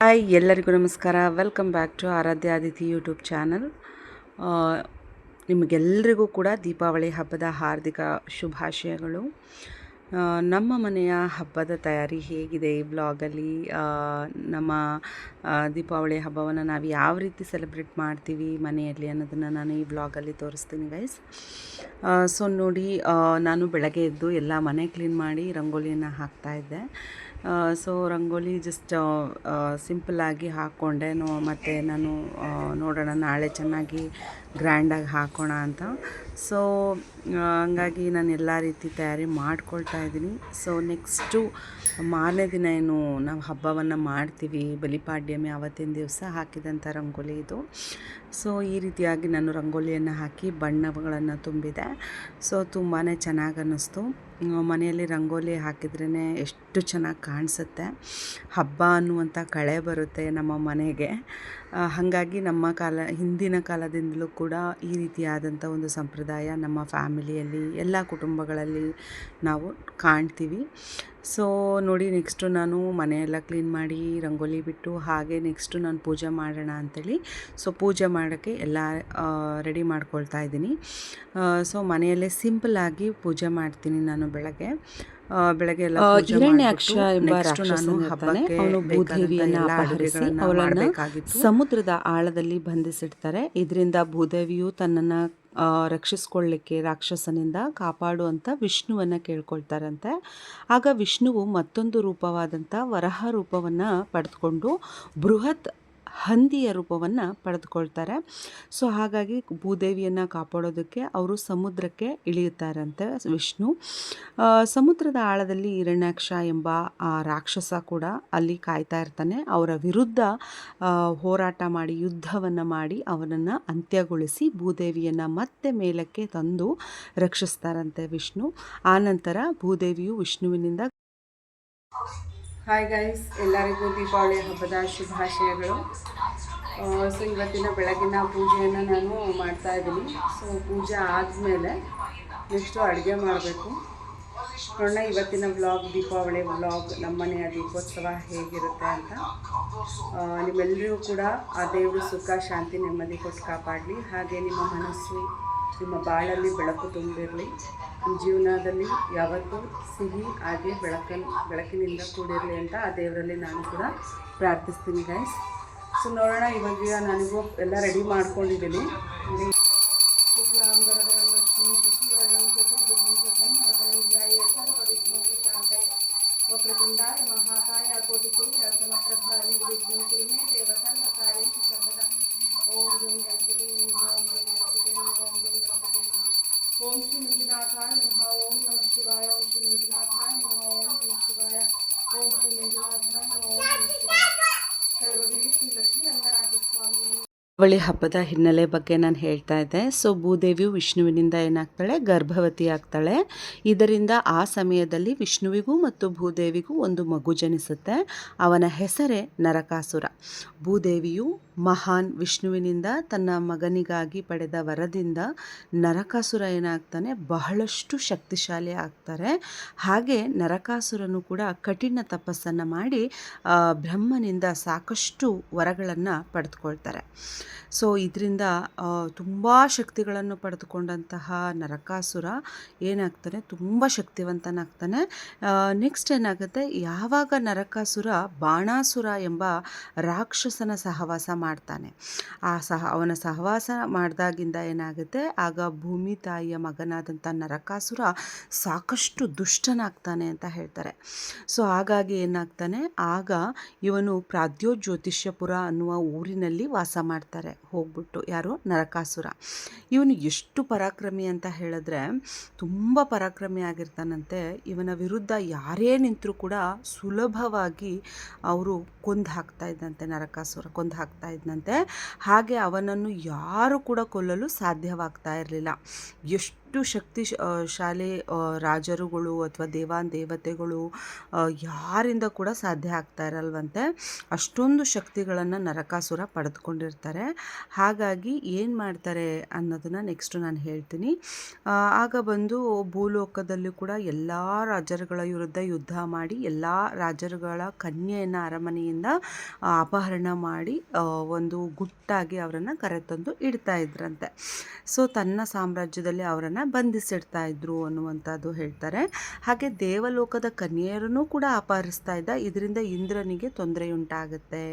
Hi ಎಲ್ಲರಿಗೂ ನಮಸ್ಕಾರ. Welcome back to Aradhya Aditi YouTube channel ನಿಮಗೆಲ್ಲರಿಗೂ ಕೂಡ ದೀಪಾವಳಿ ಹಬ್ಬದ ಹಾರ್ದಿಕ ಶುಭಾಶಯಗಳು. ನಮ್ಮ ಮನೆಯ ಹಬ್ಬದ ತಯಾರಿ ಹೇಗಿದೆ ಈ ಬ್ಲಾಗಲ್ಲಿ ನಮ್ಮ ದೀಪಾವಳಿ ಹಬ್ಬವನ್ನು ನಾವು ಯಾವ ರೀತಿ ಸೆಲೆಬ್ರೇಟ್ ಮಾಡ್ತೀವಿ ಮನೆಯಲ್ಲಿ ಅನ್ನೋದನ್ನು ನಾನು ಈ ಬ್ಲಾಗಲ್ಲಿ ತೋರಿಸ್ತೀನಿ ಗೈಸ್ ಸೊ ನೋಡಿ ನಾನು ಬೆಳಗ್ಗೆ ಎದ್ದು ಎಲ್ಲ ಮನೆ ಕ್ಲೀನ್ ಮಾಡಿ ರಂಗೋಲಿಯನ್ನು ಹಾಕ್ತಾ ಇದ್ದೆ. ಸೊ ರಂಗೋಲಿ ಜಸ್ಟ್ ಸಿಂಪಲ್ಲಾಗಿ ಹಾಕ್ಕೊಂಡೆ ನೋ ಮತ್ತು ನಾನು ನೋಡೋಣ ನಾಳೆ ಚೆನ್ನಾಗಿ ಗ್ರ್ಯಾಂಡಾಗಿ ಹಾಕೋಣ ಅಂತ. ಸೊ ಹಂಗಾಗಿ ನಾನು ಎಲ್ಲ ರೀತಿ ತಯಾರಿ ಮಾಡ್ಕೊಳ್ತಾ ಇದ್ದೀನಿ. ಸೊ ನೆಕ್ಸ್ಟು ಮಾರನೇ ದಿನ ಏನು ನಾವು ಹಬ್ಬವನ್ನು ಮಾಡ್ತೀವಿ. ಬಲಿಪಾಡ್ಯಮಿ ಆವತ್ತಿನ ದಿವಸ ಹಾಕಿದಂಥ ರಂಗೋಲಿ ಇದು. ಸೊ ಈ ರೀತಿಯಾಗಿ ನಾನು ರಂಗೋಲಿಯನ್ನು ಹಾಕಿ ಬಣ್ಣಗಳನ್ನು ತುಂಬಿದೆ. ಸೊ ತುಂಬಾ ಚೆನ್ನಾಗಿ ಅನ್ನಿಸ್ತು. ಮನೆಯಲ್ಲಿ ರಂಗೋಲಿ ಹಾಕಿದ್ರೇ ಎಷ್ಟು ಚೆನ್ನಾಗಿ ಕಾಣಿಸುತ್ತೆ. ಹಬ್ಬ ಅನ್ನುವಂಥ ಕಳೆ ಬರುತ್ತೆ ನಮ್ಮ ಮನೆಗೆ. ಹಾಗಾಗಿ ನಮ್ಮ ಕಾಲ, ಹಿಂದಿನ ಕಾಲದಿಂದಲೂ ಕೂಡ ಈ ರೀತಿಯಾದಂಥ ಒಂದು ಸಂಪ್ರದಾಯ ನಮ್ಮ ಫ್ಯಾಮಿಲಿಯಲ್ಲಿ, ಎಲ್ಲ ಕುಟುಂಬಗಳಲ್ಲಿ ನಾವು ಕಾಣ್ತೀವಿ. ಸೊ ನೋಡಿ ನೆಕ್ಸ್ಟು ನಾನು ಮನೆಯೆಲ್ಲ ಕ್ಲೀನ್ ಮಾಡಿ ರಂಗೋಲಿ ಬಿಟ್ಟು ಹಾಗೆ ನೆಕ್ಸ್ಟು ನಾನು ಪೂಜೆ ಮಾಡೋಣ ಅಂಥೇಳಿ ಸೊ ಪೂಜೆ ಮಾಡೋಕ್ಕೆ ಎಲ್ಲ ರೆಡಿ ಮಾಡ್ಕೊಳ್ತಾ ಇದ್ದೀನಿ. ಸೊ ಮನೆಯಲ್ಲೇ ಸಿಂಪಲ್ಲಾಗಿ ಪೂಜೆ ಮಾಡ್ತೀನಿ ನಾನು ಬೆಳಗ್ಗೆ. ಬೆಳಗ್ಗೆ ಎಲ್ಲ ಹಿರಣ್ಯಾಕ್ಷ ಎಂಬ ರಾಕ್ಷಸನು ಅವನು ಭೂದೇವಿಯನ್ನ ಅಪಹರಿಸಿ ಅವಳನ್ನ ಸಮುದ್ರದ ಆಳದಲ್ಲಿ ಬಂಧಿಸಿಡ್ತಾರೆ. ಇದರಿಂದ ಭೂದೇವಿಯು ತನ್ನನ್ನ ರಕ್ಷಿಸ್ಕೊಳ್ಳಿಕ್ಕೆ ರಾಕ್ಷಸನಿಂದ ಕಾಪಾಡುವಂತ ವಿಷ್ಣುವನ್ನ ಕೇಳ್ಕೊಳ್ತಾರಂತೆ. ಆಗ ವಿಷ್ಣುವು ಮತ್ತೊಂದು ರೂಪವಾದಂಥ ವರಹ ರೂಪವನ್ನ ಪಡೆದುಕೊಂಡು ಬೃಹತ್ ಹಂದಿಯ ರೂಪವನ್ನು ಪಡೆದುಕೊಳ್ತಾರೆ. ಸೊ, ಹಾಗಾಗಿ ಭೂದೇವಿಯನ್ನು ಕಾಪಾಡೋದಕ್ಕೆ ಅವರು ಸಮುದ್ರಕ್ಕೆ ಇಳಿಯುತ್ತಾರಂತೆ ವಿಷ್ಣು. ಸಮುದ್ರದ ಆಳದಲ್ಲಿ ಹಿರಣ್ಯಾಕ್ಷ ಎಂಬ ರಾಕ್ಷಸ ಕೂಡ ಅಲ್ಲಿ ಕಾಯ್ತಾ ಇರ್ತಾನೆ. ಅವರ ವಿರುದ್ಧ ಹೋರಾಟ ಮಾಡಿ, ಯುದ್ಧವನ್ನು ಮಾಡಿ ಅವನನ್ನು ಅಂತ್ಯಗೊಳಿಸಿ ಭೂದೇವಿಯನ್ನು ಮತ್ತೆ ಮೇಲಕ್ಕೆ ತಂದು ರಕ್ಷಿಸ್ತಾರಂತೆ ವಿಷ್ಣು. ಆನಂತರ ಭೂದೇವಿಯು ವಿಷ್ಣುವಿನಿಂದ ಹಾಯ್ ಗೈಸ್ ಎಲ್ಲರಿಗೂ ದೀಪಾವಳಿ ಹಬ್ಬದ ಶುಭಾಶಯಗಳು. ಸೊ ಇವತ್ತಿನ ಬೆಳಗಿನ ಪೂಜೆಯನ್ನು ನಾನು ಮಾಡ್ತಾ ಇದ್ದೀನಿ. ಸೊ ಪೂಜೆ ಆದಮೇಲೆ ನೆಕ್ಸ್ಟು ಅಡುಗೆ ಮಾಡಬೇಕು. ನೋಡೋಣ ಇವತ್ತಿನ ವ್ಲಾಗ್ ದೀಪಾವಳಿ ವ್ಲಾಗ್ ನಮ್ಮನೆಯ ದೀಪೋತ್ಸವ ಹೇಗಿರುತ್ತೆ ಅಂತ. ನಿಮ್ಮೆಲ್ಲರಿಗೂ ಕೂಡ ಆ ದೇವರು ಸುಖ, ಶಾಂತಿ, ನೆಮ್ಮದಿ ಕೊಟ್ಟು ಕಾಪಾಡಲಿ. ಹಾಗೆ ನಿಮ್ಮ ಮನಸ್ಸು ನಿಮ್ಮ ಬಾಳಲ್ಲಿ ಬೆಳಕು ತುಂಬಿರಲಿ. ನಿಮ್ಮ ಜೀವನದಲ್ಲಿ ಯಾವತ್ತೂ ಸಿಹಿ ಹಾಗೆ ಬೆಳಕನ್, ಬೆಳಕಿನಿಂದ ಕೂಡಿರಲಿ ಅಂತ ಆ ದೇವರಲ್ಲಿ ನಾನು ಕೂಡ ಪ್ರಾರ್ಥಿಸ್ತೀನಿ ಗೈಸ್ ಸೊ ನೋಡೋಣ, ಇವಾಗ ನನಗೂ ಎಲ್ಲ ರೆಡಿ ಮಾಡ್ಕೊಂಡಿದ್ದೀನಿ. ದೀಪಾವಳಿ ಹಬ್ಬದ ಹಿನ್ನೆಲೆ ಬಗ್ಗೆ ನಾನು ಹೇಳ್ತಾ ಇದ್ದೆ. ಸೊ ಭೂದೇವಿಯು ವಿಷ್ಣುವಿನಿಂದ ಏನಾಗ್ತಾಳೆ? ಗರ್ಭವತಿ ಆಗ್ತಾಳೆ. ಇದರಿಂದ ಆ ಸಮಯದಲ್ಲಿ ವಿಷ್ಣುವಿಗೂ ಮತ್ತು ಭೂದೇವಿಗೂ ಒಂದು ಮಗು ಜನಿಸುತ್ತೆ. ಅವನ ಹೆಸರೇ ನರಕಾಸುರ. ಭೂದೇವಿಯು ಮಹಾನ್ ವಿಷ್ಣುವಿನಿಂದ ತನ್ನ ಮಗನಿಗಾಗಿ ಪಡೆದ ವರದಿಂದ ನರಕಾಸುರ ಏನಾಗ್ತಾನೆ? ಬಹಳಷ್ಟು ಶಕ್ತಿಶಾಲಿ ಆಗ್ತಾರೆ. ಹಾಗೆ ನರಕಾಸುರನು ಕೂಡ ಕಠಿಣ ತಪಸ್ಸನ್ನು ಮಾಡಿ ಬ್ರಹ್ಮನಿಂದ ಸಾಕಷ್ಟು ವರಗಳನ್ನು ಪಡೆದುಕೊಳ್ತಾರೆ. ಸೊ ಇದರಿಂದ ತುಂಬ ಶಕ್ತಿಗಳನ್ನು ಪಡೆದುಕೊಂಡಂತಹ ನರಕಾಸುರ ಏನಾಗ್ತಾನೆ, ತುಂಬ ಶಕ್ತಿವಂತನಾಗ್ತಾನೆ. ನೆಕ್ಸ್ಟ್ ಏನಾಗುತ್ತೆ, ಯಾವಾಗ ನರಕಾಸುರ ಬಾಣಾಸುರ ಎಂಬ ರಾಕ್ಷಸನ ಸಹವಾಸ ಮಾಡ್ತಾನೆ. ಆ ಸಹ, ಅವನ ಸಹವಾಸ ಮಾಡಿದಾಗಿಂದ ಏನಾಗುತ್ತೆ, ಆಗ ಭೂಮಿ ತಾಯಿಯ ಮಗನಾದಂಥ ನರಕಾಸುರ ಸಾಕಷ್ಟು ದುಷ್ಟನಾಗ್ತಾನೆ ಅಂತ ಹೇಳ್ತಾರೆ. ಸೊ ಹಾಗಾಗಿ ಏನಾಗ್ತಾನೆ, ಆಗ ಇವನು ಪ್ರಾದ್ಯೋಜ್ಯೋತಿಷ್ಯಪುರ ಅನ್ನುವ ಊರಿನಲ್ಲಿ ವಾಸ ಹೋಗ್ಬಿಟ್ಟು ಯಾರು? ನರಕಾಸುರ. ಇವನು ಎಷ್ಟು ಪರಾಕ್ರಮಿ ಅಂತ ಹೇಳಿದ್ರೆ ತುಂಬ ಪರಾಕ್ರಮಿ ಆಗಿರ್ತಾನಂತೆ. ಇವನ ವಿರುದ್ಧ ಯಾರೇ ನಿಂತರೂ ಕೂಡ ಸುಲಭವಾಗಿ ಅವರು ಕೊಂದು ಹಾಕ್ತಾ ಇದ್ದಂತೆ, ನರಕಾಸುರ ಕೊಂದು ಹಾಕ್ತಾ ಇದ್ದಂತೆ. ಹಾಗೆ ಅವನನ್ನು ಯಾರು ಕೂಡ ಕೊಲ್ಲಲು ಸಾಧ್ಯವಾಗ್ತಾ ಇರಲಿಲ್ಲ. ಎಷ್ಟು ಎಷ್ಟು ಶಕ್ತಿ ಶಾಲಿ ರಾಜರುಗಳು ಅಥವಾ ದೇವಾನ್ ದೇವತೆಗಳು ಯಾರಿಂದ ಕೂಡ ಸಾಧ್ಯ ಆಗ್ತಾ ಇರಲ್ವಂತೆ, ಅಷ್ಟೊಂದು ಶಕ್ತಿಗಳನ್ನು ನರಕಾಸುರ ಪಡೆದುಕೊಂಡಿರ್ತಾರೆ. ಹಾಗಾಗಿ ಏನು ಮಾಡ್ತಾರೆ ಅನ್ನೋದನ್ನು ನೆಕ್ಸ್ಟು ನಾನು ಹೇಳ್ತೀನಿ. ಆಗ ಬಂದು ಭೂಲೋಕದಲ್ಲೂ ಕೂಡ ಎಲ್ಲ ರಾಜರುಗಳ ವಿರುದ್ಧ ಯುದ್ಧ ಮಾಡಿ, ಎಲ್ಲ ರಾಜರುಗಳ ಕನ್ಯೆಯನ್ನು ಅರಮನೆಯಿಂದ ಅಪಹರಣ ಮಾಡಿ ಒಂದು ಗುಟ್ಟಾಗಿ ಅವರನ್ನು ಕರೆತಂದು ಇಡ್ತಾ ಇದ್ರಂತೆ. ಸೊ ತನ್ನ ಸಾಮ್ರಾಜ್ಯದಲ್ಲಿ ಅವರನ್ನು ಬಂಧಿಸಿಡ್ತಾ ಇದ್ರು ಅನ್ನುವಂಥದ್ದು ಹೇಳ್ತಾರೆ. ಹಾಗೆ ದೇವಲೋಕದ ಕನ್ಯೆಯರನ್ನು ಕೂಡ ಅಪಹರಿಸ್ತಾ ಇದ್ದ. ಇದರಿಂದ ಇಂದ್ರನಿಗೆ ತೊಂದರೆಯುಂಟಾಗುತ್ತೆ.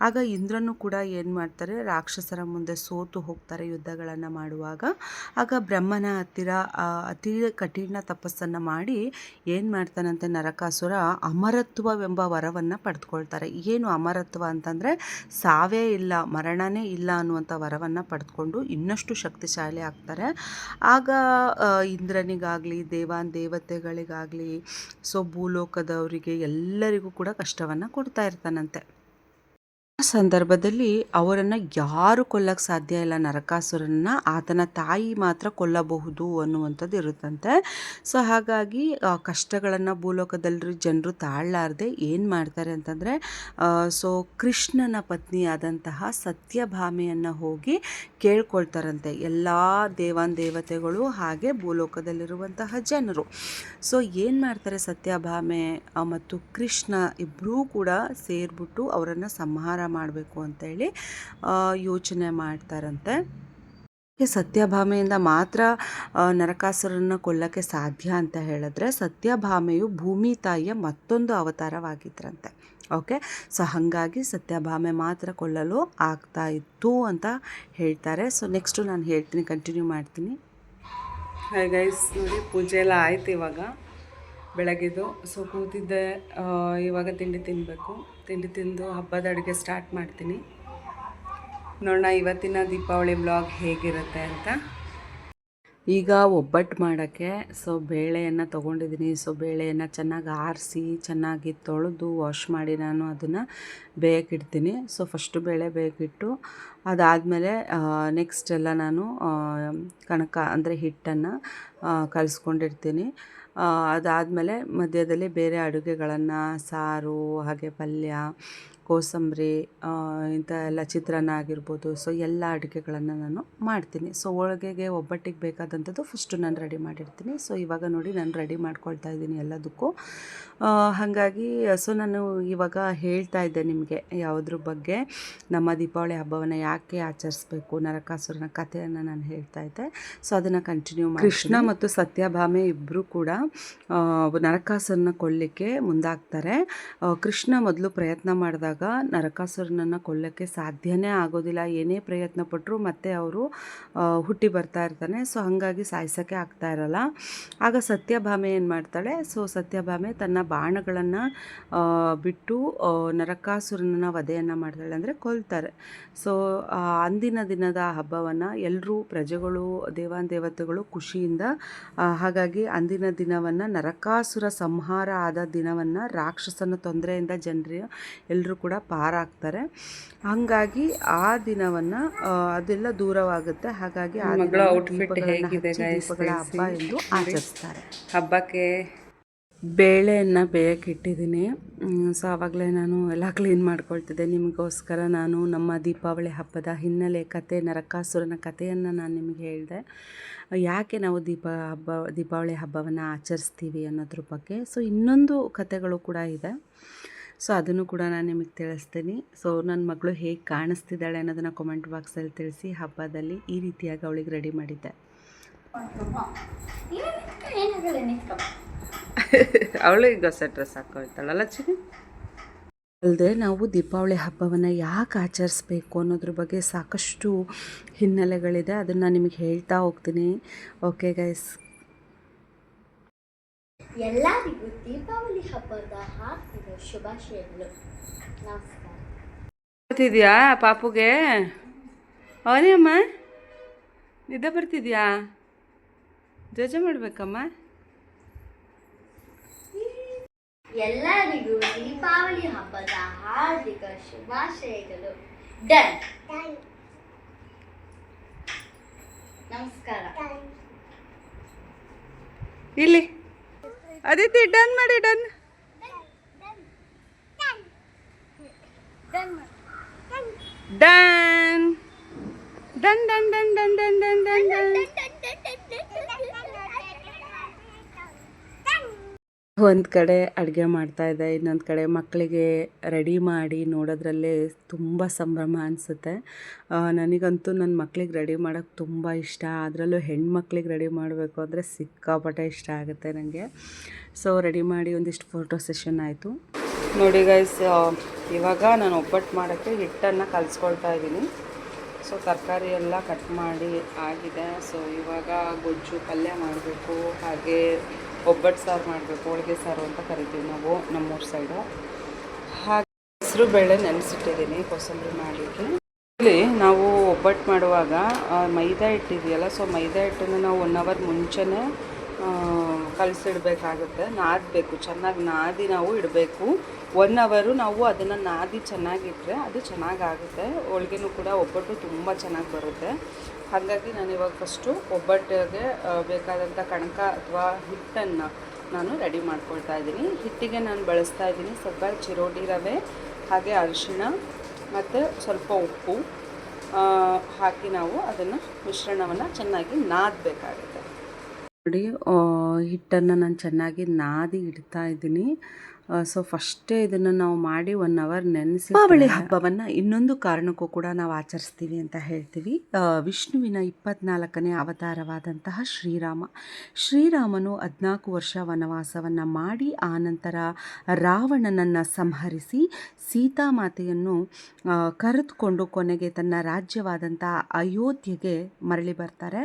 ಆಗ ಇಂದ್ರನು ಕೂಡ ಏನು ಮಾಡ್ತಾರೆ, ರಾಕ್ಷಸರ ಮುಂದೆ ಸೋತು ಹೋಗ್ತಾರೆ ಯುದ್ಧಗಳನ್ನು ಮಾಡುವಾಗ. ಆಗ ಬ್ರಹ್ಮನ ಹತ್ತಿರ ಅತಿ ಕಠಿಣ ತಪಸ್ಸನ್ನು ಮಾಡಿ ಏನು ಮಾಡ್ತಾನಂತೆ ನರಕಾಸುರ? ಅಮರತ್ವವೆಂಬ ವರವನ್ನು ಪಡೆದುಕೊಳ್ತಾರೆ. ಏನು ಅಮರತ್ವ ಅಂತಂದರೆ ಸಾವೇ ಇಲ್ಲ, ಮರಣನೇ ಇಲ್ಲ ಅನ್ನುವಂಥ ವರವನ್ನು ಪಡೆದುಕೊಂಡು ಇನ್ನಷ್ಟು ಶಕ್ತಿಶಾಲಿ ಆಗ್ತಾರೆ. ಆಗ ಇಂದ್ರನಿಗಾಗಲಿ ದೇವಾನ್ ದೇವತೆಗಳಿಗಾಗಲಿ ಸೊ ಭೂಲೋಕದವರಿಗೆ ಎಲ್ಲರಿಗೂ ಕೂಡ ಕಷ್ಟವನ್ನು ಕೊಡ್ತಾ ಇರ್ತಾನಂತೆ. ಸಂದರ್ಭದಲ್ಲಿ ಅವರನ್ನು ಯಾರು ಕೊಲ್ಲಕ್ಕೆ ಸಾಧ್ಯ ಇಲ್ಲ, ನರಕಾಸುರನ್ನ ಆತನ ತಾಯಿ ಮಾತ್ರ ಕೊಲ್ಲಬಹುದು ಅನ್ನುವಂಥದ್ದು ಇರುತ್ತಂತೆ. ಸೊ, ಹಾಗಾಗಿ ಕಷ್ಟಗಳನ್ನು ಭೂಲೋಕದಲ್ಲಿ ಜನರು ತಾಳಲಾರ್ದೆ ಏನು ಮಾಡ್ತಾರೆ ಅಂತಂದರೆ ಸೊ, ಕೃಷ್ಣನ ಪತ್ನಿಯಾದಂತಹ ಸತ್ಯಭಾಮೆಯನ್ನು ಹೋಗಿ ಕೇಳ್ಕೊಳ್ತಾರಂತೆ ಎಲ್ಲ ದೇವಾನ್ ದೇವತೆಗಳು ಹಾಗೆ ಭೂಲೋಕದಲ್ಲಿರುವಂತಹ ಜನರು. ಸೊ, ಏನು ಮಾಡ್ತಾರೆ ಸತ್ಯಭಾಮೆ ಮತ್ತು ಕೃಷ್ಣ ಇಬ್ಬರೂ ಕೂಡ ಸೇರಿಬಿಟ್ಟು ಅವರನ್ನು ಸಂಹಾರ ಮಾಡಬೇಕು ಅಂತೇಳಿ ಯೋಚನೆ ಮಾಡ್ತಾರಂತೆ. ಸತ್ಯಭಾಮೆಯಿಂದ ಮಾತ್ರ ನರಕಾಸುರನ್ನು ಕೊಲ್ಲಕ್ಕೆ ಸಾಧ್ಯ ಅಂತ ಹೇಳಿದ್ರೆ, ಸತ್ಯಭಾಮೆಯು ಭೂಮಿ ತಾಯಿಯ ಮತ್ತೊಂದು ಅವತಾರವಾಗಿದ್ರಂತೆ. ಓಕೆ? ಸೊ, ಹಾಗಾಗಿ ಸತ್ಯಭಾಮೆ ಮಾತ್ರ ಕೊಲ್ಲಲು ಆಗ್ತಾ ಇತ್ತು ಅಂತ ಹೇಳ್ತಾರೆ. ಸೊ, ನೆಕ್ಸ್ಟು ನಾನು ಹೇಳ್ತೀನಿ, ಕಂಟಿನ್ಯೂ ಮಾಡ್ತೀನಿ. ಗೈಸ್ ನೋಡಿ ಪೂಜೆ ಎಲ್ಲ ಆಯ್ತು ಇವಾಗ. ಬೆಳಗ್ಗೆದು. ಸೊ ಕೂತಿದ್ದೆ ಇವಾಗ ತಿಂಡಿ ತಿನ್ನಬೇಕು ತಿಂಡಿ ತಿಂದು ಹಬ್ಬದ ಅಡುಗೆ ಸ್ಟಾರ್ಟ್ ಮಾಡ್ತೀನಿ. ನೋಡೋಣ, ಇವತ್ತಿನ ದೀಪಾವಳಿ ಬ್ಲಾಗ್ ಹೇಗಿರುತ್ತೆ ಅಂತ. ಈಗ ಒಬ್ಬಟ್ಟು ಮಾಡೋಕ್ಕೆ ಸೊ ಬೇಳೆಯನ್ನು ತೊಗೊಂಡಿದ್ದೀನಿ. ಸೊ ಬೇಳೆಯನ್ನು ಚೆನ್ನಾಗಿ ಆರಿಸಿ, ಚೆನ್ನಾಗಿ ತೊಳೆದು ವಾಶ್ ಮಾಡಿ ನಾನು ಅದನ್ನು ಬೇಯಕ್ಕಿಡ್ತೀನಿ ಸೊ ಫಸ್ಟು ಬೇಳೆ ಬೇಯಕ್ಕಿಟ್ಟು ಅದಾದಮೇಲೆ ನೆಕ್ಸ್ಟ್ ಎಲ್ಲ ನಾನು ಕಣಕ ಅಂದರೆ ಹಿಟ್ಟನ್ನು ಕಲಿಸ್ಕೊಂಡಿರ್ತೀನಿ. ಅದಾದಮೇಲೆ ಮಧ್ಯದಲ್ಲಿ ಬೇರೆ ಅಡುಗೆಗಳನ್ನು ಸಾರು, ಹಾಗೆ ಪಲ್ಯ ಕೋಸಂಬರಿ ಇಂಥ ಎಲ್ಲ ಚಿತ್ರಾನ್ನ ಆಗಿರ್ಬೋದು. ಸೊ ಎಲ್ಲ ಅಡುಗೆಗಳನ್ನು ನಾನು ಮಾಡ್ತೀನಿ. ಸೊ ಹೋಳಿಗೆಗೆ ಒಬ್ಬಟ್ಟಿಗೆ ಬೇಕಾದಂಥದ್ದು ಫಸ್ಟು ನಾನು ರೆಡಿ ಮಾಡಿರ್ತೀನಿ. ಸೊ ಇವಾಗ ನೋಡಿ ನಾನು ರೆಡಿ ಮಾಡ್ಕೊಳ್ತಾ ಇದ್ದೀನಿ ಎಲ್ಲದಕ್ಕೂ. ಹಾಗಾಗಿ ಸೊ ನಾನು ಇವಾಗ ಹೇಳ್ತಾ ಇದ್ದೆ ನಿಮಗೆ ಯಾವುದ್ರ ಬಗ್ಗೆ. ನಮ್ಮ ದೀಪಾವಳಿ ಹಬ್ಬವನ್ನು ಯಾಕೆ ಆಚರಿಸ್ಬೇಕು? ನರಕಾಸುರನ ಕಥೆಯನ್ನು ನಾನು ಹೇಳ್ತಾ ಇದ್ದೆ. ಸೊ ಅದನ್ನು ಕಂಟಿನ್ಯೂ ಮಾಡಿ ಕೃಷ್ಣ ಮತ್ತು ಸತ್ಯಭಾಮೆ ಇಬ್ಬರು ಕೂಡ ನರಕಾಸುರನ ಕೊಲ್ಲಲಿಕ್ಕೆ ಮುಂದಾಗ್ತಾರೆ. ಕೃಷ್ಣ ಮೊದಲು ಪ್ರಯತ್ನ ಮಾಡಿದಾಗ ನರಕಾಸುರನನ್ನು ಕೊಲ್ಲಕ್ಕೆ ಸಾಧ್ಯನೇ ಆಗೋದಿಲ್ಲ, ಏನೇ ಪ್ರಯತ್ನ ಪಟ್ಟರು ಮತ್ತೆ ಅವರು ಹುಟ್ಟಿ ಬರ್ತಾ ಇರ್ತಾನೆ. ಸೊ, ಹಾಗಾಗಿ ಸಾಯಿಸೋಕ್ಕೆ ಆಗ್ತಾ ಇರಲ್ಲ. ಆಗ ಸತ್ಯಭಾಮೆ ಏನು ಮಾಡ್ತಾಳೆ? ಸೊ, ಸತ್ಯಭಾಮೆ ತನ್ನ ಬಾಣಗಳನ್ನು ಬಿಟ್ಟು ನರಕಾಸುರನ ವಧೆಯನ್ನು ಮಾಡ್ತಾಳೆ ಅಂದರೆ ಕೊಲ್ತಾರೆ. ಸೊ ಅಂದಿನ ದಿನದ ಹಬ್ಬವನ್ನು ಎಲ್ಲರೂ ಪ್ರಜೆಗಳು, ದೇವಾನ್ ದೇವತೆಗಳು ಖುಷಿಯಿಂದ ಹಾಗಾಗಿ ಅಂದಿನ ದಿನವನ್ನು ನರಕಾಸುರ ಸಂಹಾರ ಆದ ದಿನವನ್ನು ರಾಕ್ಷಸನ ತೊಂದರೆಯಿಂದ ಜನರು ಎಲ್ಲರೂ ಕೂಡ ಪಾರಾಗ್ತಾರೆ. ಹಾಗಾಗಿ ಆ ದಿನವನ್ನ ಅದೆಲ್ಲ ದೂರವಾಗುತ್ತೆ. ಹಾಗಾಗಿ ಆ ದೀಪಗಳ ಹಬ್ಬ ಎಂದು ಆಚರಿಸ್ತಾರೆ. ಹಬ್ಬಕ್ಕೆ ಬೇಳೆಯನ್ನು ಬೇಯಕ್ಕಿಟ್ಟಿದ್ದೀನಿ ಸೊ ಆವಾಗಲೇ ನಾನು ಎಲ್ಲ ಕ್ಲೀನ್ ಮಾಡ್ಕೊಳ್ತಿದ್ದೆ. ನಿಮಗೋಸ್ಕರ ನಾನು ನಮ್ಮ ದೀಪಾವಳಿ ಹಬ್ಬದ ಹಿನ್ನೆಲೆ ಕತೆ ನರಕಾಸುರನ ಕಥೆಯನ್ನು ನಾನು ನಿಮಗೆ ಹೇಳಿದೆ. ಯಾಕೆ ನಾವು ದೀಪ ಹಬ್ಬ ದೀಪಾವಳಿ ಹಬ್ಬವನ್ನು ಆಚರಿಸ್ತೀವಿ ಅನ್ನೋದ್ರ ಬಗ್ಗೆ. ಸೊ ಇನ್ನೊಂದು ಕಥೆಗಳು ಕೂಡ ಇದೆ. ಸೊ ಅದನ್ನು ಕೂಡ ನಾನು ನಿಮಗೆ ತಿಳಿಸ್ತೀನಿ. ಸೊ ನನ್ನ ಮಗಳು ಹೇಗೆ ಕಾಣಿಸ್ತಿದ್ದಾಳೆ ಅನ್ನೋದನ್ನು ಕಾಮೆಂಟ್ ಬಾಕ್ಸಲ್ಲಿ ತಿಳಿಸಿ ಹಬ್ಬದಲ್ಲಿ ಈ ರೀತಿಯಾಗಿ ಅವಳಿಗೆ ರೆಡಿ ಮಾಡಿದ್ದೆ. ಅವಳಿಗೆ ಹೊಸ ಡ್ರೆಸ್ ಹಾಕೊಳ್ತಾಳಲ್ಲ ಚಿನಿ ಅಲ್ಲದೆ ನಾವು ದೀಪಾವಳಿ ಹಬ್ಬವನ್ನು ಯಾಕೆ ಆಚರಿಸ್ಬೇಕು ಅನ್ನೋದ್ರ ಬಗ್ಗೆ ಸಾಕಷ್ಟು ಹಿನ್ನೆಲೆಗಳಿದೆ. ಅದನ್ನು ನಿಮಗೆ ಹೇಳ್ತಾ ಹೋಗ್ತೀನಿ. ಓಕೆ ಗೈಸ್ ಎಲ್ಲರಿಗೂ ದೀಪಾವಳಿ ಹಬ್ಬದ ಹಾರ್ದಿಕ ಶುಭಾಶಯಗಳು. ನಮಸ್ಕಾರ. ಬರ್ತಿದ್ಯಾ ಪಾಪುಗೆ? ಅವನೇ ಅಮ್ಮ ನಿದ್ದೆ ಬರ್ತಿದ್ಯಾ? ಜೋಜ ಮಾಡ್ಬೇಕಮ್ಮ. ಎಲ್ಲರಿಗೂ ದೀಪಾವಳಿ ಹಬ್ಬದ ಹಾರ್ದಿಕ ಶುಭಾಶಯಗಳು. ಡನ್. ನಮಸ್ಕಾರ. ಇಲ್ಲಿ. ಅದಿತಿ ಡನ್ ಮಾಡಿ done done done done done done done done done done ಒಂದು ಕಡೆ ಅಡುಗೆ ಮಾಡ್ತಾಯಿದ್ದೆ ಇನ್ನೊಂದು ಕಡೆ ಮಕ್ಕಳಿಗೆ ರೆಡಿ ಮಾಡಿ ನೋಡೋದ್ರಲ್ಲೇ ತುಂಬ ಸಂಭ್ರಮ ಅನಿಸುತ್ತೆ. ನನಗಂತೂ ನನ್ನ ಮಕ್ಳಿಗೆ ರೆಡಿ ಮಾಡೋಕ್ಕೆ ತುಂಬ ಇಷ್ಟ. ಅದರಲ್ಲೂ ಹೆಣ್ಮಕ್ಳಿಗೆ ರೆಡಿ ಮಾಡಬೇಕು ಅಂದರೆ ಸಿಕ್ಕಾಪಟ್ಟೆ ಇಷ್ಟ ಆಗುತ್ತೆ ನನಗೆ ಸೊ, ರೆಡಿ ಮಾಡಿ ಒಂದಿಷ್ಟು ಫೋಟೋ ಸೆಷನ್ ಆಯಿತು. ನೋಡಿ ಗೈಸ್ ಇವಾಗ ನಾನು ಒಬ್ಬಟ್ಟು ಮಾಡೋಕ್ಕೆ ಹಿಟ್ಟನ್ನು ಕಲಿಸ್ಕೊಳ್ತಾ ಇದ್ದೀನಿ. ಸೊ, ತರಕಾರಿ ಎಲ್ಲ ಕಟ್ ಮಾಡಿ ಆಗಿದೆ. ಸೊ, ಇವಾಗ ಗೊಜ್ಜು ಪಲ್ಯ ಮಾಡಬೇಕು. ಹಾಗೆ ಒಬ್ಬಟ್ಟು ಸಾರು ಮಾಡಬೇಕು, ಹೋಳಿಗೆ ಸಾರು ಅಂತ ಕರಿತೀವಿ ನಾವು ನಮ್ಮೂರ ಸೈಡು ಹಾಗೆ ಹೆಸರು ಬೇಳೆ ನೆನೆಸಿಟ್ಟಿದ್ದೀನಿ, ಕೋಸಂಬರಿ ಮಾಡಲಿಕ್ಕೆ. ಇಲ್ಲಿ ನಾವು ಒಬ್ಬಟ್ಟು ಮಾಡುವಾಗ ಮೈದಾ ಹಿಟ್ಟಿದೆಯಲ್ಲ ಸೊ ಮೈದಾ ಹಿಟ್ಟನ್ನು ನಾವು ಒನ್ ಅವರ್ ಮುಂಚೆನೇ ಕಲಸಿಡಬೇಕಾಗುತ್ತೆ. ನಾದಬೇಕು, ಚೆನ್ನಾಗಿ ನಾದಿ ನಾವು ಇಡಬೇಕು. ಒನ್ ಅವರು ನಾವು ಅದನ್ನು ನಾದಿ ಚೆನ್ನಾಗಿಟ್ಟರೆ ಅದು ಚೆನ್ನಾಗಾಗುತ್ತೆ. ಹೋಳ್ಗೆನೂ ಕೂಡ ಒಬ್ಬಟ್ಟು ತುಂಬ ಚೆನ್ನಾಗಿ ಬರುತ್ತೆ. ಹಾಗಾಗಿ ನಾನು ಇವಾಗ ಫಸ್ಟು ಒಬ್ಬಟ್ಟಿಗೆ ಬೇಕಾದಂಥ ಕಣಕ ಅಥವಾ ಹಿಟ್ಟನ್ನು ನಾನು ರೆಡಿ ಮಾಡ್ಕೊಳ್ತಾ ಇದ್ದೀನಿ. ಹಿಟ್ಟಿಗೆ ನಾನು ಬಳಸ್ತಾ ಇದ್ದೀನಿ ಸ್ವಲ್ಪ ಚಿರೋಟಿ ರವೆ, ಹಾಗೆ ಅರಿಶಿಣ ಮತ್ತು ಸ್ವಲ್ಪ ಉಪ್ಪು. ಹಾಕಿ ನಾವು ಅದನ್ನು ಮಿಶ್ರಣವನ್ನು ಚೆನ್ನಾಗಿ ನಾದಬೇಕಾಗುತ್ತೆ. ನೋಡಿ ಹಿಟ್ಟನ್ನು ನಾನು ಚೆನ್ನಾಗಿ ನಾದಿ ಇಡ್ತಾ ಇದ್ದೀನಿ. ಸೊ ಫಸ್ಟೇ ಇದನ್ನು ನಾವು ಮಾಡಿ ಒನ್ ಅವರ್ ನೆನೆಸಿ ದೀಪಾವಳಿ ಹಬ್ಬವನ್ನು ಇನ್ನೊಂದು ಕಾರಣಕ್ಕೂ ಕೂಡ ನಾವು ಆಚರಿಸ್ತೀವಿ ಅಂತ ಹೇಳ್ತೀವಿ. ವಿಷ್ಣುವಿನ ಇಪ್ಪತ್ನಾಲ್ಕನೇ ಅವತಾರವಾದಂತಹ ಶ್ರೀರಾಮ. ಶ್ರೀರಾಮನು ಹದಿನಾಲ್ಕು ವರ್ಷ ವನವಾಸವನ್ನು ಮಾಡಿ ಆನಂತರ ರಾವಣನನ್ನು ಸಂಹರಿಸಿ ಸೀತಾಮಾತೆಯನ್ನು ಕರೆದುಕೊಂಡು ಕೊನೆಗೆ ತನ್ನ ರಾಜ್ಯವಾದಂಥ ಅಯೋಧ್ಯೆಗೆ ಮರಳಿ ಬರ್ತಾರೆ.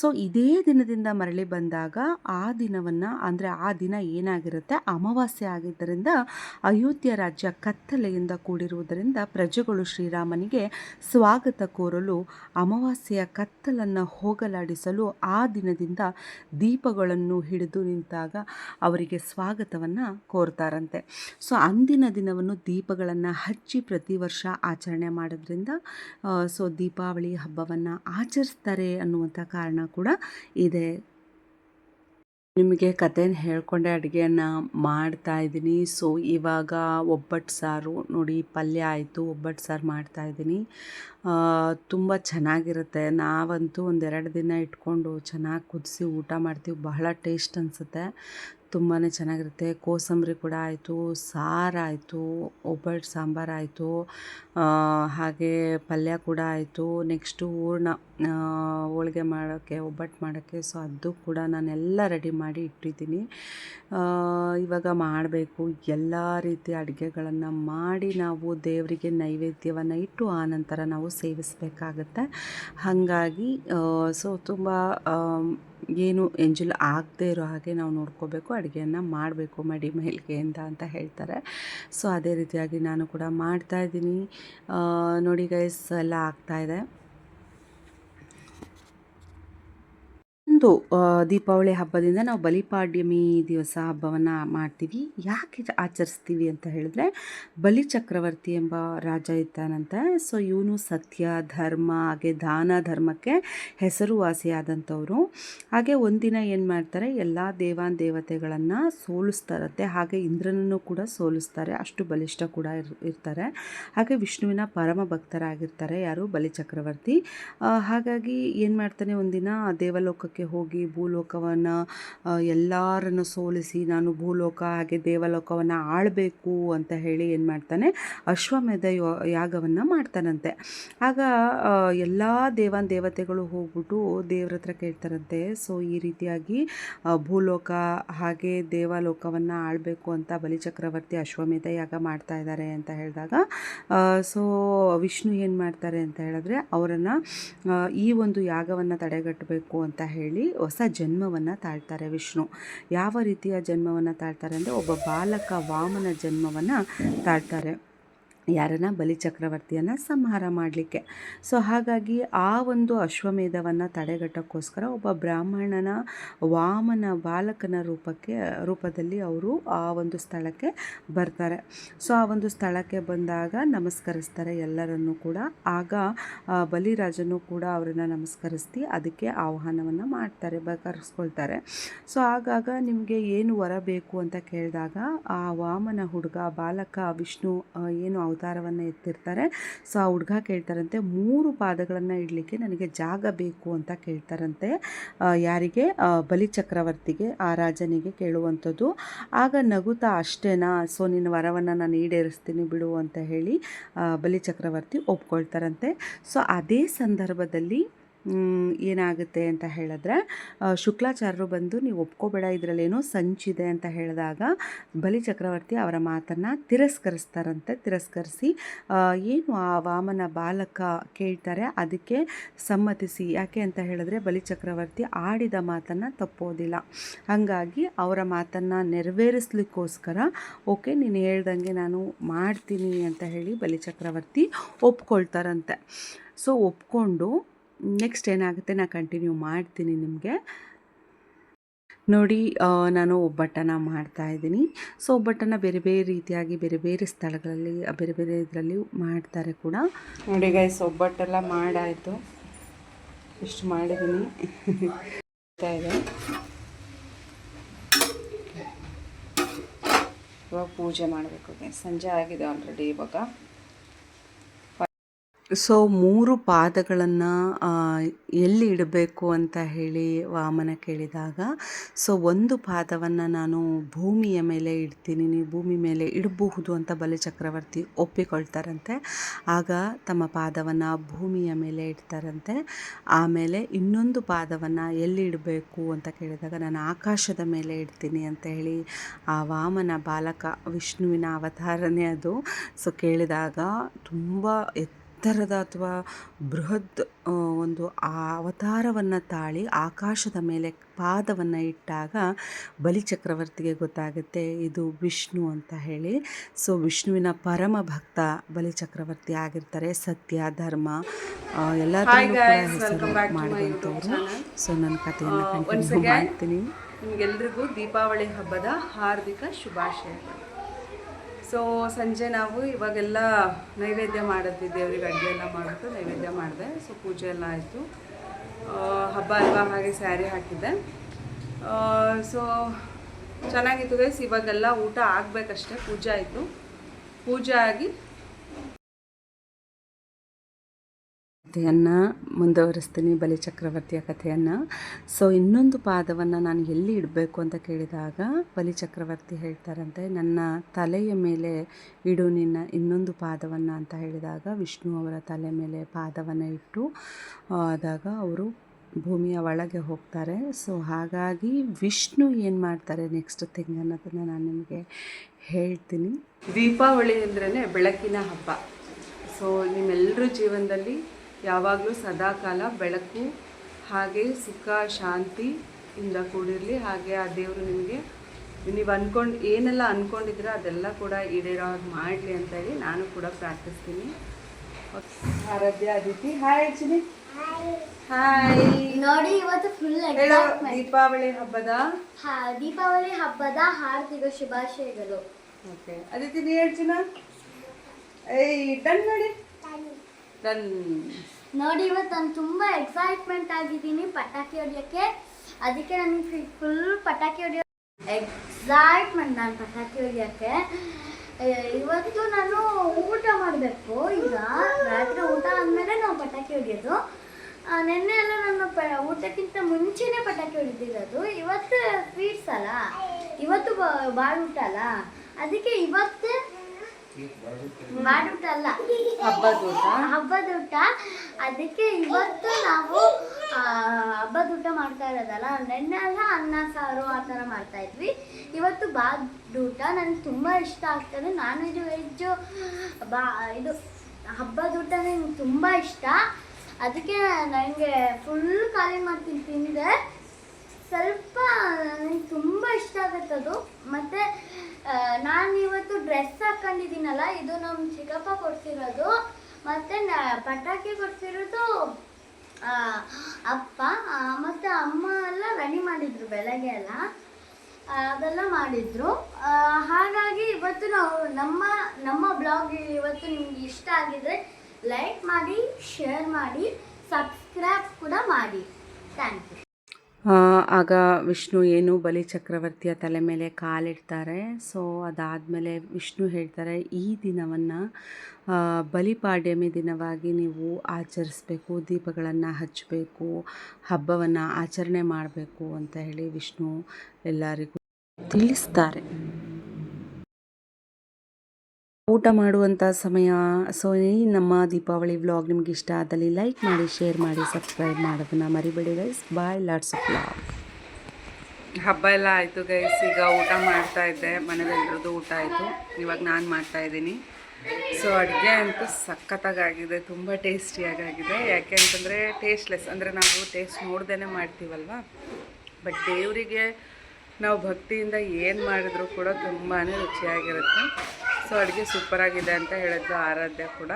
ಸೊ ಇದೇ ದಿನದಿಂದ ಮರಳಿ ಬಂದಾಗ ಆ ದಿನವನ್ನು ಅಂದರೆ ಆ ದಿನ ಏನಾಗಿರುತ್ತೆ ಅಮಾವಾಸ್ಯೆ ಆಗಿದ್ದರಿಂದ ಅಯೋಧ್ಯ ರಾಜ್ಯ ಕತ್ತಲೆಯಿಂದ ಕೂಡಿರುವುದರಿಂದ ಪ್ರಜೆಗಳು ಶ್ರೀರಾಮನಿಗೆ ಸ್ವಾಗತ ಕೋರಲು, ಅಮಾವಾಸ್ಯೆಯ ಕತ್ತಲನ್ನು ಹೋಗಲಾಡಿಸಲು ಆ ದಿನದಿಂದ ದೀಪಗಳನ್ನು ಹಿಡಿದು ನಿಂತಾಗ ಅವರಿಗೆ ಸ್ವಾಗತವನ್ನು ಕೋರ್ತಾರಂತೆ. ಸೊ, ಅಂದಿನ ದಿನವನ್ನು ದೀಪಗಳನ್ನು ಹಚ್ಚಿ ಪ್ರತಿ ವರ್ಷ ಆಚರಣೆ ಮಾಡೋದ್ರಿಂದ ಸೊ ದೀಪಾವಳಿ ಹಬ್ಬವನ್ನು ಆಚರಿಸ್ತಾರೆ ಅನ್ನುವಂಥ ಕಾರಣ ಕೂಡ ಇದೆ. ನಿಮಗೆ ಕಥೆನ ಹೇಳ್ಕೊಂಡೆ ಅಡುಗೆಯನ್ನು ಮಾಡ್ತಾ ಇದ್ದೀನಿ. ಸೊ ಇವಾಗ ಒಬ್ಬಟ್ಟು ಸಾರು ನೋಡಿ ಪಲ್ಯ ಆಯಿತು ಒಬ್ಬಟ್ಟು ಸಾರು ಮಾಡ್ತಾ ಇದ್ದೀನಿ. ತುಂಬ ಚೆನ್ನಾಗಿರುತ್ತೆ. ನಾವಂತೂ ಒಂದೆರಡು ದಿನ ಇಟ್ಕೊಂಡು ಚೆನ್ನಾಗಿ ಕುದಿಸಿ ಊಟ ಮಾಡ್ತೀವಿ. ಬಹಳ ಟೇಸ್ಟ್ ಅನಿಸುತ್ತೆ. ತುಂಬಾ ಚೆನ್ನಾಗಿರುತ್ತೆ. ಕೋಸಂಬರಿ ಕೂಡ ಆಯಿತು ಸಾರಾಯಿತು ಒಬ್ಬಟ್ಟು ಸಾಂಬಾರು ಆಯಿತು ಹಾಗೆ ಪಲ್ಯ ಕೂಡ ಆಯಿತು. ನೆಕ್ಸ್ಟು ಹೂರ್ಣ ಹೋಳ್ಗೆ ಮಾಡೋಕ್ಕೆ, ಒಬ್ಬಟ್ಟು ಮಾಡೋಕ್ಕೆ. ಸೊ ಅದು ಕೂಡ ನಾನೆಲ್ಲ ರೆಡಿ ಮಾಡಿ ಇಟ್ಟಿದ್ದೀನಿ. ಇವಾಗ ಮಾಡಬೇಕು. ಎಲ್ಲ ರೀತಿಯ ಅಡುಗೆಗಳನ್ನು ಮಾಡಿ ನಾವು ದೇವರಿಗೆ ನೈವೇದ್ಯವನ್ನು ಇಟ್ಟು ಆ ನಂತರ ನಾವು ಸೇವಿಸಬೇಕಾಗತ್ತೆ. ಹಾಗಾಗಿ ಸೊ ತುಂಬ ಏನು ಎಂಜಲ್ ಆಗದೆ ಇರೋ ಹಾಗೆ ನಾವು ನೋಡ್ಕೋಬೇಕು. ಅಡುಗೆಯನ್ನು ಮಾಡಬೇಕು ಮಡಿ ಮೇಲ್ಗೆಯಿಂದ ಅಂತ ಹೇಳ್ತಾರೆ. ಸೊ ಅದೇ ರೀತಿಯಾಗಿ ನಾನು ಕೂಡ ಮಾಡ್ತಾ ಇದ್ದೀನಿ. ನೋಡಿ ಗೈಸ್ ಎಲ್ಲ ಆಗ್ತಾಯಿದೆ ಒಂದು ದೀಪಾವಳಿ ಹಬ್ಬದಿಂದ ನಾವು ಬಲಿಪಾಡ್ಯಮಿ ದಿವಸ ಹಬ್ಬವನ್ನು ಮಾಡ್ತೀವಿ. ಯಾಕೆ ಆಚರಿಸ್ತೀವಿ ಅಂತ ಹೇಳಿದ್ರೆ, ಬಲಿ ಚಕ್ರವರ್ತಿ ಎಂಬ ರಾಜ ಇದ್ದಾನಂತೆ. ಸೊ, ಇವನು ಸತ್ಯ, ಧರ್ಮ, ಹಾಗೆ ದಾನ ಧರ್ಮಕ್ಕೆ ಹೆಸರುವಾಸಿಯಾದಂಥವ್ರು. ಹಾಗೆ ಒಂದಿನ ಏನು ಮಾಡ್ತಾರೆ, ಎಲ್ಲ ದೇವಾನ್ ದೇವತೆಗಳನ್ನು ಸೋಲಿಸ್ತಾರಂತೆ. ಹಾಗೆ ಇಂದ್ರನನ್ನು ಕೂಡ ಸೋಲಿಸ್ತಾರೆ. ಅಷ್ಟು ಬಲಿಷ್ಠ ಕೂಡ ಇರ್, ಇರ್ತಾರೆ. ಹಾಗೆ ವಿಷ್ಣುವಿನ ಪರಮ ಭಕ್ತರಾಗಿರ್ತಾರೆ ಯಾರು? ಬಲಿ ಚಕ್ರವರ್ತಿ. ಹಾಗಾಗಿ ಏನು ಮಾಡ್ತಾನೆ ಒಂದಿನ ದೇವಲೋಕಕ್ಕೆ ಹೋಗಿ ಭೂಲೋಕವನ್ನು ಎಲ್ಲರನ್ನು ಸೋಲಿಸಿ ನಾನು ಭೂಲೋಕ ಹಾಗೆ ದೇವಲೋಕವನ್ನು ಆಳಬೇಕು ಅಂತ ಹೇಳಿ ಏನು ಮಾಡ್ತಾನೆ, ಅಶ್ವಮೇಧ ಯಾಗವನ್ನು ಮಾಡ್ತಾನಂತೆ. ಆಗ ಎಲ್ಲ ದೇವಾನ್ ದೇವತೆಗಳು ಹೋಗ್ಬಿಟ್ಟು ದೇವ್ರ ಹತ್ರ ಕೇಳ್ತಾರಂತೆ, ಸೊ, ಈ ರೀತಿಯಾಗಿ ಭೂಲೋಕ ಹಾಗೆ ದೇವಲೋಕವನ್ನು ಆಳಬೇಕು ಅಂತ ಬಲಿಚಕ್ರವರ್ತಿ ಅಶ್ವಮೇಧ ಯಾಗ ಮಾಡ್ತಾ ಇದ್ದಾರೆ ಅಂತ ಹೇಳಿದಾಗ ಸೊ, ವಿಷ್ಣು ಏನು ಮಾಡ್ತಾರೆ ಅಂತ ಹೇಳಿದ್ರೆ, ಅವರನ್ನು ಈ ಒಂದು ಯಾಗವನ್ನು ತಡೆಗಟ್ಟಬೇಕು ಅಂತ ಹೇಳಿ ಹೊಸ ಜನ್ಮವನ್ನು ತಾಳ್ತಾರೆ ವಿಷ್ಣು. ಯಾವ ರೀತಿಯ ಜನ್ಮವನ್ನು ತಾಳ್ತಾರೆ ಅಂದರೆ ಒಬ್ಬ ಬಾಲಕ ವಾಮನ ಜನ್ಮವನ್ನು ತಾಳ್ತಾರೆ. ಯಾರನ್ನ ಬಲಿಚಕ್ರವರ್ತಿಯನ್ನು ಸಂಹಾರ ಮಾಡಲಿಕ್ಕೆ. ಸೊ ಹಾಗಾಗಿ ಆ ಒಂದು ಅಶ್ವಮೇಧವನ್ನು ತಡೆಗಟ್ಟಕ್ಕೋಸ್ಕರ ಒಬ್ಬ ಬ್ರಾಹ್ಮಣನ ವಾಮನ ಬಾಲಕನ ರೂಪಕ್ಕೆ, ರೂಪದಲ್ಲಿ ಅವರು ಆ ಒಂದು ಸ್ಥಳಕ್ಕೆ ಬರ್ತಾರೆ. ಸೊ ಆ ಒಂದು ಸ್ಥಳಕ್ಕೆ ಬಂದಾಗ ನಮಸ್ಕರಿಸ್ತಾರೆ ಎಲ್ಲರನ್ನೂ ಕೂಡ. ಆಗ ಬಲಿರಾಜನು ಕೂಡ ಅವರನ್ನು ನಮಸ್ಕರಿಸ್ತಿ ಅದಕ್ಕೆ ಆಹ್ವಾನವನ್ನು ಮಾಡ್ತಾರೆ ಬ ಕರೆಸ್ಕೊಳ್ತಾರೆ ಸೊ ಆಗಾಗ ನಿಮಗೆ ಏನು ವರ ಬೇಕು ಅಂತ ಕೇಳಿದಾಗ ಆ ವಾಮನ ಹುಡುಗ, ಬಾಲಕ, ವಿಷ್ಣು ಏನು ಅವತಾರವನ್ನು ಎತ್ತಿರ್ತಾರೆ. ಸೊ ಆ ಹುಡುಗ ಕೇಳ್ತಾರಂತೆ, ಮೂರು ಪಾದಗಳನ್ನು ಇಡಲಿಕ್ಕೆ ನನಗೆ ಜಾಗ ಬೇಕು ಅಂತ ಕೇಳ್ತಾರಂತೆ. ಯಾರಿಗೆ? ಬಲಿಚಕ್ರವರ್ತಿಗೆ ಆ ರಾಜನಿಗೆ ಕೇಳುವಂಥದ್ದು. ಆಗ ನಗುತ್ತಾ, ಅಷ್ಟೇನಾ? ಸೊ ನಿನ್ನ ವರವನ್ನು ನಾನು ಈಡೇರಿಸ್ತೀನಿ ಬಿಡು ಅಂತ ಹೇಳಿ ಬಲಿಚಕ್ರವರ್ತಿ ಒಪ್ಕೊಳ್ತಾರಂತೆ. ಸೊ ಅದೇ ಸಂದರ್ಭದಲ್ಲಿ ಏನಾಗುತ್ತೆ ಅಂತ ಹೇಳಿದ್ರೆ ಶುಕ್ಲಾಚಾರ್ಯರು ಬಂದು, ನೀವು ಒಪ್ಕೋಬೇಡ ಇದರಲ್ಲೇನೋ ಸಂಚಿದೆ ಅಂತ ಹೇಳಿದಾಗ, ಬಲಿ ಚಕ್ರವರ್ತಿ ಅವರ ಮಾತನ್ನು ತಿರಸ್ಕರಿಸ್ತಾರಂತೆ, ತಿರಸ್ಕರಿಸಿ ಏನು ಆ ವಾಮನ ಬಾಲಕ ಕೇಳ್ತಾರೆ, ಅದಕ್ಕೆ ಸಮ್ಮತಿಸಿ. ಯಾಕೆ ಅಂತ ಹೇಳಿದ್ರೆ, ಬಲಿ ಚಕ್ರವರ್ತಿ ಆಡಿದ ಮಾತನ್ನು ತಪ್ಪೋದಿಲ್ಲ. ಹಾಗಾಗಿ ಅವರ ಮಾತನ್ನು ನೆರವೇರಿಸ್ಲಿಕ್ಕೋಸ್ಕರ, ಓಕೆ, ನೀನು ಹೇಳ್ದಂಗೆ ನಾನು ಮಾಡ್ತೀನಿ ಅಂತ ಹೇಳಿ ಬಲಿ ಚಕ್ರವರ್ತಿ ಒಪ್ಕೊಳ್ತಾರಂತೆ. ಸೊ, ಒಪ್ಕೊಂಡು ನೆಕ್ಸ್ಟ್ ಏನಾಗುತ್ತೆ ನಾನು ಕಂಟಿನ್ಯೂ ಮಾಡ್ತೀನಿ ನಿಮಗೆ. ನೋಡಿ ನಾನು ಒಬ್ಬಟ್ಟನ್ನು ಮಾಡ್ತಾ ಇದ್ದೀನಿ. ಸೊ ಒಬ್ಬಟ್ಟನ್ನು ಬೇರೆ ಬೇರೆ ರೀತಿಯಾಗಿ, ಬೇರೆ ಬೇರೆ ಸ್ಥಳಗಳಲ್ಲಿ, ಬೇರೆ ಬೇರೆ ಇದರಲ್ಲಿ ಮಾಡ್ತಾರೆ ಕೂಡ. ನೋಡಿ ಗೈಸ್ ಒಬ್ಬಟ್ಟೆಲ್ಲ ಮಾಡಾಯಿತು. ಇಷ್ಟು ಮಾಡಿದ್ದೀನಿ. ಇವಾಗ ಪೂಜೆ ಮಾಡಬೇಕು ಸಂಜೆ ಆಗಿದೆ ಆಲ್ರೆಡಿ ಇವಾಗ. ಸೊ ಮೂರು ಪಾದಗಳನ್ನು ಎಲ್ಲಿ ಇಡಬೇಕು ಅಂತ ಹೇಳಿ ವಾಮನ ಕೇಳಿದಾಗ ಸೊ ಒಂದು ಪಾದವನ್ನು ನಾನು ಭೂಮಿಯ ಮೇಲೆ ಇಡ್ತೀನಿ, ನೀವು ಭೂಮಿ ಮೇಲೆ ಇಡಬಹುದು ಅಂತ ಬಲಿಚಕ್ರವರ್ತಿ ಒಪ್ಪಿಕೊಳ್ತಾರಂತೆ. ಆಗ ತಮ್ಮ ಪಾದವನ್ನು ಭೂಮಿಯ ಮೇಲೆ ಇಡ್ತಾರಂತೆ. ಆಮೇಲೆ ಇನ್ನೊಂದು ಪಾದವನ್ನು ಎಲ್ಲಿ ಇಡಬೇಕು ಅಂತ ಕೇಳಿದಾಗ, ನಾನು ಆಕಾಶದ ಮೇಲೆ ಇಡ್ತೀನಿ ಅಂತ ಹೇಳಿ ಆ ವಾಮನ ಬಾಲಕ ವಿಷ್ಣುವಿನ ಅವತಾರನೇ ಅದು. ಸೊ ಕೇಳಿದಾಗ ತುಂಬ ಎತ್ತರದ ಅಥವಾ ಬೃಹತ್ ಒಂದು ಆ ಅವತಾರವನ್ನು ತಾಳಿ ಆಕಾಶದ ಮೇಲೆ ಪಾದವನ್ನು ಇಟ್ಟಾಗ ಬಲಿಚಕ್ರವರ್ತಿಗೆ ಗೊತ್ತಾಗುತ್ತೆ ಇದು ವಿಷ್ಣು ಅಂತ ಹೇಳಿ. ಸೊ ವಿಷ್ಣುವಿನ ಪರಮ ಭಕ್ತ ಬಲಿಚಕ್ರವರ್ತಿ ಆಗಿರ್ತಾರೆ. ಸತ್ಯ ಧರ್ಮ ಎಲ್ಲ ಹೆಸರು ಮಾಡಿದಂಥವ್ರು. ಸೊ ನನ್ನ ಕಥೆಯನ್ನು ಕಂಟಿನ್ಯೂ ಮಾಡ್ತೀನಿ. ನಿಮಗೆಲ್ರಿಗೂ ದೀಪಾವಳಿ ಹಬ್ಬದ ಹಾರ್ದಿಕ ಶುಭಾಶಯಗಳು. ಸೊ ಸಂಜೆ ನಾವು ಇವಾಗೆಲ್ಲ ನೈವೇದ್ಯ ಮಾಡಿದ್ವಿ ದೇವ್ರಿಗೆ ಅಡುಗೆ ಎಲ್ಲ ಮಾಡಿಬಿಟ್ಟು ನೈವೇದ್ಯ ಮಾಡಿದೆ. ಸೊ ಪೂಜೆ ಎಲ್ಲ ಆಯಿತು. ಹಬ್ಬ ಅಲ್ವಾ? ಹಾಗೆ ಸ್ಯಾರಿ ಹಾಕಿದ್ದೆ. ಸೊ ಚೆನ್ನಾಗಿತ್ತು ಗೈಸ್ ಇವಾಗೆಲ್ಲ ಊಟ ಆಗಬೇಕಷ್ಟೆ. ಪೂಜೆ ಆಯಿತು. ಪೂಜೆ ಆಗಿ ಕಥೆಯನ್ನು, ಮುಂದುವರಿಸ್ತೀನಿ, ಬಲಿಚಕ್ರವರ್ತಿಯ ಕಥೆಯನ್ನು. ಸೊ ಇನ್ನೊಂದು ಪಾದವನ್ನು ನಾನು ಎಲ್ಲಿ ಇಡಬೇಕು ಅಂತ ಕೇಳಿದಾಗ ಬಲಿಚಕ್ರವರ್ತಿ ಹೇಳ್ತಾರಂತೆ, ನನ್ನ ತಲೆಯ ಮೇಲೆ ಇಡು ನಿನ್ನ ಇನ್ನೊಂದು ಪಾದವನ್ನು ಅಂತ ಹೇಳಿದಾಗ ವಿಷ್ಣು ಅವರ ತಲೆ ಮೇಲೆ ಪಾದವನ್ನು ಇಟ್ಟು, ಆದಾಗ ಅವರು ಭೂಮಿಯ ಒಳಗೆ ಹೋಗ್ತಾರೆ. ಸೊ ಹಾಗಾಗಿ ವಿಷ್ಣು ಏನು ಮಾಡ್ತಾರೆ ನೆಕ್ಸ್ಟ್ ಥಿಂಗ್ ಅನ್ನೋದನ್ನು ನಾನು ನಿಮಗೆ ಹೇಳ್ತೀನಿ. ದೀಪಾವಳಿ ಅಂದ್ರೇ ಬೆಳಕಿನ ಹಬ್ಬ. ಸೊ ನಿಮ್ಮೆಲ್ಲರ ಜೀವನದಲ್ಲಿ ಯಾವಾಗಲೂ ಸದಾಕಾಲ ಬೆಳಕು ಹಾಗೆ ಸುಖ ಶಾಂತಿ ಇಂದ ಕೂಡಿರಲಿ. ಹಾಗೆ ಆ ದೇವರು ನಿಮಗೆ ನೀವು ಅಂದ್ಕೊಂಡು ಏನೆಲ್ಲ ಅಂದ್ಕೊಂಡಿದ್ರೆ ಅದೆಲ್ಲ ಕೂಡ ಈಡೇರೋ ಹಾಗೆ ಮಾಡಲಿ ಅಂತ ಹೇಳಿ ನಾನು ಕೂಡ ಪ್ರಾರ್ಥಿಸ್ತೀನಿ. ಆರಾಧ್ಯ ಅದಿತಿ ಹಾಯ್ ಅರ್ಚನೆ. ಹಾಯ್ ನೋಡಿ ಇವತ್ತು ಫುಲ್ ದೀಪಾವಳಿ ಹಬ್ಬದ? ದೀಪಾವಳಿ ಹಬ್ಬದ ಹಾರ್ದಿಕ ಶುಭಾಶಯಗಳು. ಓಕೆ ಅದಿತಿ ನೀ ಹೇಳ್ತೀನ ಏಯ್ ಡನ್ ಮಾಡಿ. ನೋಡಿ, ಇವತ್ತು ನಾನು ತುಂಬ ಎಕ್ಸೈಟ್ಮೆಂಟ್ ಆಗಿದ್ದೀನಿ ಪಟಾಕಿ ಹೊಡಿಯೋಕ್ಕೆ. ಅದಕ್ಕೆ ನನಗೆ ಫುಲ್ ಪಟಾಕಿ ಹೊಡಿಯೋ ಎಕ್ಸೈಟ್ಮೆಂಟ್ ನಾನು ಪಟಾಕಿ ಹೊಡಿಯೋಕ್ಕೆ. ಇವತ್ತು ನಾನು ಊಟ ಮಾಡಬೇಕು. ಈಗ ರಾತ್ರಿ ಊಟ ಆದಮೇಲೆ ನಾವು ಪಟಾಕಿ ಹೊಡಿಯೋದು. ನಿನ್ನೆ ಎಲ್ಲ ನಾನು ಪ, ಊಟಕ್ಕಿಂತ ಮುಂಚೆನೇ ಪಟಾಕಿ ಹೊಡಿದಿರೋದು. ಇವತ್ತು ಸ್ವೀಟ್ಸ್ ಅಲ್ಲ. ಇವತ್ತು ಬ- ಬಾಳೂಟ ಅಲ್ಲ. ಅದಕ್ಕೆ ಇವತ್ತೇ ಅಲ್ಲ ಹಬ್ಬದ ಊಟ ಹಬ್ಬದ ಊಟ ಅದಕ್ಕೆ ಇವತ್ತು ನಾವು ಹಬ್ಬದ ಊಟ ಮಾಡ್ತಾ ಇರೋದಲ್ಲ ನೆನ್ನೆ ಅಲ್ಲ ಅನ್ನ ಸಾರು ಆ ಥರ ಮಾಡ್ತಾ ಇದ್ವಿ. ಇವತ್ತು ಬಾದ್ ಊಟ ನನಗೆ ತುಂಬ ಇಷ್ಟ ಆಗ್ತದೆ. ನಾನ್ ವೆಜ್ ವೆಜ್ಜು ಬಾ ಇದು ಹಬ್ಬದ ಊಟ ನನಗೆ ತುಂಬ ಇಷ್ಟ. ಅದಕ್ಕೆ ನನಗೆ ಫುಲ್ ಖಾಲಿ ಮಾಡ್ತೀನಿ ತಿಂದೆ. ಸ್ವಲ್ಪ ನನಗೆ ತುಂಬ ಇಷ್ಟ ಆಗುತ್ತೆ ಅದು ಮತ್ತು ನಾನು ಇವತ್ತು ಡ್ರೆಸ್ ಹಾಕೊಂಡಿದ್ದೀನಲ್ಲ, ಇದು ನಮ್ಮ ಚಿಕ್ಕಪ್ಪ ಕೊಡ್ಸಿರೋದು, ಮತ್ತು ಪಟಾಕಿ ಕೊಡ್ಸಿರೋದು ಅಪ್ಪ ಮತ್ತು ಅಮ್ಮ ಎಲ್ಲ ರೆಡಿ ಮಾಡಿದ್ರು ಬೆಳಗ್ಗೆ ಎಲ್ಲ. ಅದೆಲ್ಲ ಮಾಡಿದ್ರು. ಹಾಗಾಗಿ ಇವತ್ತು ನಾವು ನಮ್ಮ ನಮ್ಮ ಬ್ಲಾಗ್ ಇವತ್ತು ನಿಮ್ಗೆ ಇಷ್ಟ ಆಗಿದ್ರೆ ಲೈಕ್ ಮಾಡಿ ಶೇರ್ ಮಾಡಿ ಸಬ್ಸ್ಕ್ರೈಬ್ ಕೂಡ ಮಾಡಿ. ಥ್ಯಾಂಕ್ ಯು ಆಗ ವಿಷ್ಣು ಏನು ಬಲಿ ಚಕ್ರವರ್ತಿಯ ತಲೆ ಮೇಲೆ ಕಾಲಿಡ್ತಾರೆ. ಸೊ ಅದಾದಮೇಲೆ ವಿಷ್ಣು ಹೇಳ್ತಾರೆ, ಈ ದಿನವನ್ನು ಬಲಿಪಾಡ್ಯಮಿ ದಿನವಾಗಿ ನೀವು ಆಚರಿಸ್ಬೇಕು, ದೀಪಗಳನ್ನು ಹಚ್ಚಬೇಕು ಹಬ್ಬವನ್ನು ಆಚರಣೆ ಮಾಡಬೇಕು ಅಂತ ಹೇಳಿ ವಿಷ್ಣು ಎಲ್ಲರಿಗೂ ತಿಳಿಸ್ತಾರೆ. ಊಟ ಮಾಡುವಂಥ ಸಮಯ. ಸೊ ಈ ನಮ್ಮ ದೀಪಾವಳಿ ವ್ಲಾಗ್ ನಿಮ್ಗೆ ಇಷ್ಟ ಆದಲ್ಲಿ ಲೈಕ್ ಮಾಡಿ ಶೇರ್ ಮಾಡಿ ಸಬ್ಸ್ಕ್ರೈಬ್ ಮಾಡೋದನ್ನ ಮರಿಬೇಡಿ guys bye lots of vlog ಹಬ್ಬ ಎಲ್ಲ ಆಯಿತು ಗೈಸ್ ಈಗ ಊಟ ಮಾಡ್ತಾ ಇದ್ದೆ. ಮನೆಯಲ್ಲಿರೋದು ಊಟ ಆಯಿತು. ಇವಾಗ ನಾನು ಮಾಡ್ತಾ ಇದ್ದೀನಿ. ಸೊ ಅಡುಗೆ ಅಂತೂ ಸಖತ್ತಾಗಾಗಿದೆ. ತುಂಬ ಟೇಸ್ಟಿಯಾಗಾಗಿದೆ ಯಾಕೆ ಅಂತಂದರೆ ಟೇಸ್ಟ್ಲೆಸ್ ಅಂದರೆ ನಾವು ಟೇಸ್ಟ್ ನೋಡ್ದೇ ಮಾಡ್ತೀವಲ್ವ? ಬಟ್ ದೇವರಿಗೆ ನಾವು ಭಕ್ತಿಯಿಂದ ಏನು ಮಾಡಿದ್ರು ಕೂಡ ತುಂಬಾ ರುಚಿಯಾಗಿರುತ್ತೆ. ಸೊ, ಅಡುಗೆ ಸೂಪರಾಗಿದೆ ಅಂತ ಹೇಳಿದ್ರು ಆರಾಧ್ಯ ಕೂಡ.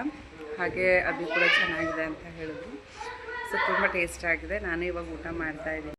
ಹಾಗೆ ಅದು ಕೂಡ ಚೆನ್ನಾಗಿದೆ ಅಂತ ಹೇಳಿದ್ರು. ಸೊ, ತುಂಬ ಟೇಸ್ಟ್ ಆಗಿದೆ. ನಾನು ಇವಾಗ ಊಟ ಮಾಡ್ತಾ ಇದ್ದೀನಿ.